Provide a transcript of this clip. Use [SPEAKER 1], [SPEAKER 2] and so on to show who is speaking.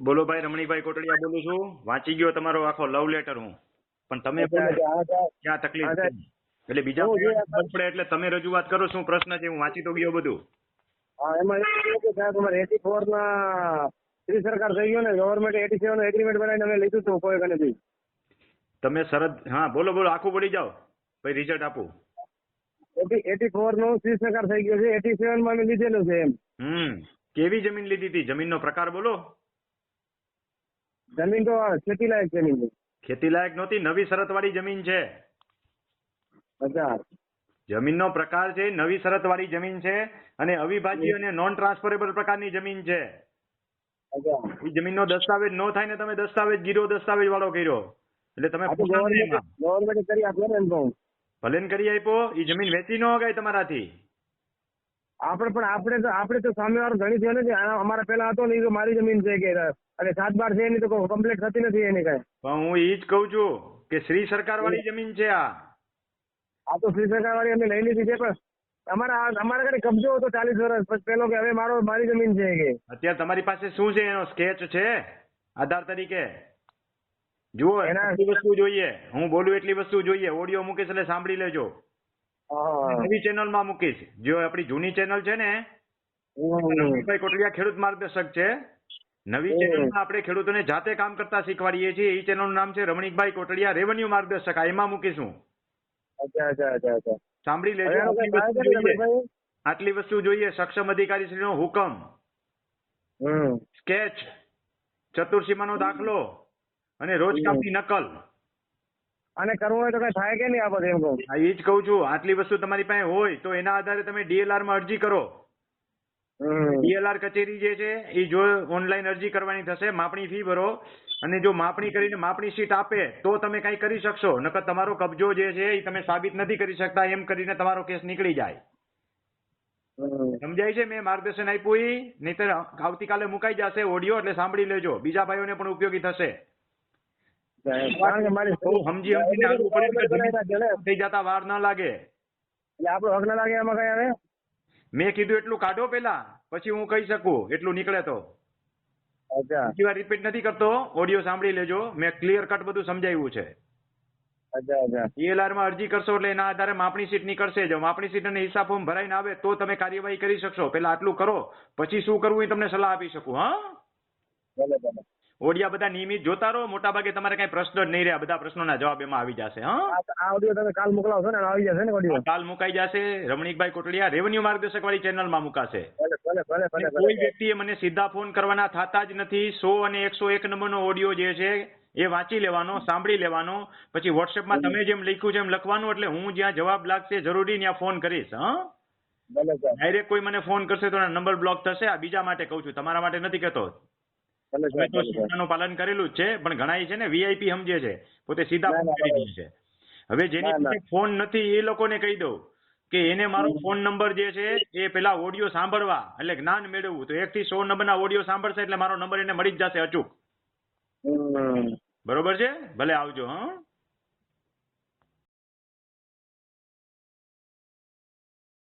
[SPEAKER 1] બોલો. ભાઈ રમણીભાઈ કોટડિયા બોલું છું. વાંચી ગયો તમારો આખો લવ લેટર હું. પણ તમે. ક્યાં તકલીફ છે? એટલે બીજા પડે એટલે તમે રજૂઆત કરો શું પ્રશ્ન છે હું વાંચી તો ગયો બધું.
[SPEAKER 2] હા એમાં એવું કે સાહેબ અમારે એટી ફોર ના શ્રી સરકાર થઈ ગયો ને ગવર્મેન્ટ એટી સેવન એગ્રીમેન્ટ બનાવીને અમે લીધું હતું કોઈ કનેથી
[SPEAKER 1] તમે સરદ હા બોલો બોલો આખું પડી જાઓ. પછી રિઝલ્ટ આપું.
[SPEAKER 2] એટી ફોરનું શ્રી સરકાર થઈ ગયો છે એટી સેવનમાં અમે લીધેલું છે એમ.
[SPEAKER 1] હમ. કેવી જમીન લીધી હતી? જમીનનો પ્રકાર બોલો.
[SPEAKER 2] જમીન તો ખેતી લાયક જમીન છે.
[SPEAKER 1] ખેતી લાયક નહોતી નવી શરતવાળી જમીન છે. જમીનનો પ્રકાર છે નવી શરતવાળી જમીન છે અને અવિભાજ્ય અને નોન ટ્રાન્સફરેબલ પ્રકારની જમીન છે. એ જમીનનો દસ્તાવેજ ન થાય ને તમે દસ્તાવેજ ગીરો દસ્તાવેજ વાળો કર્યો. એટલે તમે.
[SPEAKER 2] ગવર્મેન્ટ કરી આપ્યો ને
[SPEAKER 1] ભલે કરી આપ્યો એ જમીન વેચી ન હગાય તમારાથી.
[SPEAKER 2] આપણે પણ આપણે તો આપણે તો સામે વાળો ધણી થયો નથી. અમારા પેલા હતો ને એ તો મારી જમીન છે કે અને સાત બાર છે એની તો કમ્પ્લીટ થતી નથી એની કઈ.
[SPEAKER 1] પણ હું એ જ કહું છું કે શ્રી સરકાર વાળી જમીન છે આ.
[SPEAKER 2] આ તો શ્રી સરકાર વાળી અમે લઈ લીધી છે પણ અમારા અમારા ઘરે કબજો હતો ચાલીસ વર્ષ. પેલો કે હવે મારો મારી જમીન છે કે.
[SPEAKER 1] અત્યારે તમારી પાસે શું છે? એનો સ્કેચ છે? આધાર તરીકે. જુઓ
[SPEAKER 2] એના-
[SPEAKER 1] વસ્તુ જોઈએ. હું બોલું એટલી વસ્તુ જોઈએ. ઓડિયો મૂકીશ એટલે સાંભળી લેજો.
[SPEAKER 2] હા.
[SPEAKER 1] ચેનલમાં મૂકીશ જો આપણી જૂની ચેનલ છે ને
[SPEAKER 2] હમ.
[SPEAKER 1] રમણીકભાઈ કોટડિયા ખેડૂત માર્ગદર્શક છે. નવી ચેનલમાં આપણે ખેડૂતોને જાતે કામ કરતા શીખવાડીએ છીએ. એ ચેનલનું નામ છે રમણીકભાઈ કોટડિયા રેવન્યુ માર્ગદર્શક. એમાં મૂકીશું. સાંભળી લેજો. આટલી વસ્તુ જોઈએ. સક્ષમ અધિકારી શ્રીનો હુકમ.
[SPEAKER 2] હમ.
[SPEAKER 1] સ્કેચ. ચતુર્સીમાનો દાખલો. અને રોજ કામની નકલ.
[SPEAKER 2] આને કરવું હોય તો કઈ થાય કે નહીં આ બધું એમ કહું.
[SPEAKER 1] હા એ જ કહું છું. આટલી વસ્તુ તમારી પાસે હોય તો એના આધારે તમે ડીએલઆરમાં અરજી કરો. ડીએલઆર કચેરી જે છે એ જો ઓનલાઈન અરજી કરવાની થશે માપણી ફી ભરો. અને જો માપણી કરીને માપણી શીટ આપે તો તમે કઈ કરી શકશો. નકર તમારો કબજો જે છે એ તમે સાબિત નથી કરી શકતા એમ કરીને તમારો કેસ નીકળી જાય. સમજાય છે? મેં માર્ગદર્શન આપ્યું નહીતર આવતીકાલે મુકાઈ જશે ઓડિયો એટલે સાંભળી લેજો. બીજા ભાઈઓને પણ ઉપયોગી થશે.
[SPEAKER 2] કારણ કે મારી
[SPEAKER 1] બહુ સમજી સમજીને આગળ પડે એટલે જમીન
[SPEAKER 2] એટલે
[SPEAKER 1] થઈ જતા વાર ન લાગે.
[SPEAKER 2] આપણો હક ના લાગે એમાં કઈ હવે
[SPEAKER 1] મેં કીધું એટલું કાઢો પેલા પછી હું કહી શકું એટલું નીકળે તો. બીજી વાર રિપીટ નથી કરતો ઓડિયો સાંભળી લેજો. મેં ક્લિયર કટ બધું સમજાવ્યું છે. માં અરજી કરશો એટલે એના આધારે માપણી સીટ નીકળશે. જો માપણી સીટ અને હિસાબ ફોર્મ ભરાઈને આવે તો તમે કાર્યવાહી કરી શકશો. પેલા આટલું કરો પછી શું કરવું એ તમને સલાહ આપી શકું હા?
[SPEAKER 2] ભલે ભલે.
[SPEAKER 1] ઓડિયા બધા નિયમિત જોતા રહો. મોટા ભાગે તમારે કઈ પ્રશ્ન જ નહીં રહ્યા બધા પ્રશ્નોના જવાબ એમાં આવી જશે હા?
[SPEAKER 2] આ ઓડિયો તમે કાલ મોકલાવશો ને આવી જશે ને ઓડિયો?
[SPEAKER 1] કાલ મુકાઈ જશે. રમણીકભાઈ કોટડિયા રેવન્યુ માર્ગદર્શક વાળી ચેનલમાં મુકાશે. કોઈ વ્યક્તિએ મને સીધા ફોન કરવાના થતા જ નથી. સો અને એકસો એક નંબરનો ઓડિયો જે છે એ વાંચી લેવાનો સાંભળી લેવાનો. પછી વોટ્સએપમાં તમે જેમ લખ્યું છે એમ લખવાનું એટલે હું જ્યાં જવાબ લાગશે જરૂરી ત્યાં ફોન કરીશ હા? ડાયરેક્ટ કોઈ મને ફોન કરશે તો નંબર બ્લોક થશે. આ બીજા માટે કહું છું. તમારા માટે નથી કહેતો.
[SPEAKER 2] ભલે
[SPEAKER 1] તો સૂચનાનું પાલન કરેલું જ છે પણ ઘણા છે ને વીઆઈપી સમજે છે. પોતે સીધા ફોન કરી દે છે. હવે જેની. પાસે ફોન નથી એ લોકોને કહી દઉં કે એને મારો ફોન નંબર જે છે એ પેલા ઓડિયો સાંભળવા. એટલે જ્ઞાન મેળવવું. તો એક થી સો નંબરના ઓડિયો સાંભળશે એટલે મારો નંબર એને મળી જ જશે અચૂક. બરોબર છે? ભલે આવજો હા.